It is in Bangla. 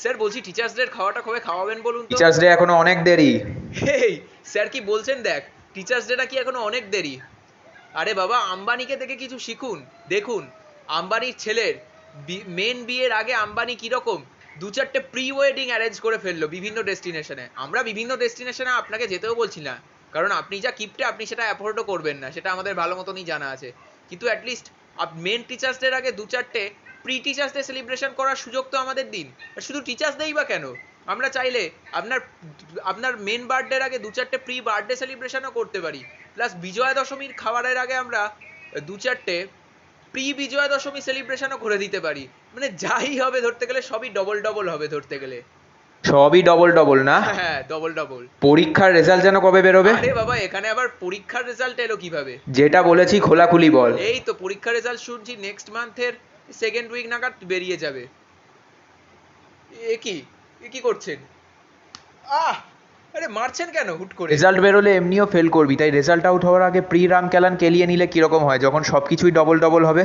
স্যার বলছি টিচার্স ডে খাওয়াটা কবে খাওয়াবেন বলুন তো? টিচার্স ডে এখনও অনেক দেরি। হেই স্যার কি বলছেন দেখ টিচার্স ডেটা কি এখনও অনেক দেরি? আরে বাবা আম্বানিকে দেখে কিছু শিখুন দেখুন আম্বানির ছেলের মেন বিয়ের আগে আম্বানি কীরকম দু চারটে প্রি ওয়েডিং অ্যারেঞ্জ করে ফেলল বিভিন্ন ডেস্টিনেশনে আমরা বিভিন্ন ডেস্টিনেশনে আপনাকে যেতেও বলছি না কারণ আপনি যা কিপটে আপনি সেটা অ্যাফোর্ডও করবেন না সেটা আমাদের ভালো মতনই জানা আছে। কিন্তু অ্যাটলিস্ট মেন টিচার্স ডের আগে দু চারটে প্রি টিচার্স ডে সেলিব্রেশন করার সুযোগ তো আমাদের দিন। আর শুধু টিচার্স ডেই বা কেন? আমরা চাইলে আপনার আপনার মেন বার্থডের আগে দু চারটে প্রি বার্থডে সেলিব্রেশনও করতে পারি। প্লাস বিজয়া দশমীর খাবারের আগে আমরা দু চারটে প্রি বিজয়া দশমী সেলিব্রেশনও করে দিতে পারি। মানে যাই হবে ধরতে গেলে সবই ডবল ডবল হবে ধরতে গেলে। সবই ডবল ডবল না? হ্যাঁ ডবল ডবল পরীক্ষার রেজাল্ট যেন কবে বেরোবে? আরে বাবা এখানে আবার পরীক্ষার রেজাল্ট এলো কীভাবে? যেটা বলেছি খোলাখুলি বল। এই তো পরীক্ষার রেজাল্ট শুনছি নেক্সট মান্থের সেকেন্ড উইক নাগাদ বেরিয়ে যাবে। এ কি? এ কি করছেন? আহ! আরে মারছেন কেন হুট করে? রেজাল্ট বেরোলে এমনিও ফেল করবি, তাই রেজাল্ট আউট হওয়ার আগে প্রি রাম ক্যালান কেলিয়ে নিলে কীরকম হয়? যখন সবকিছুই ডবল ডবল হবে।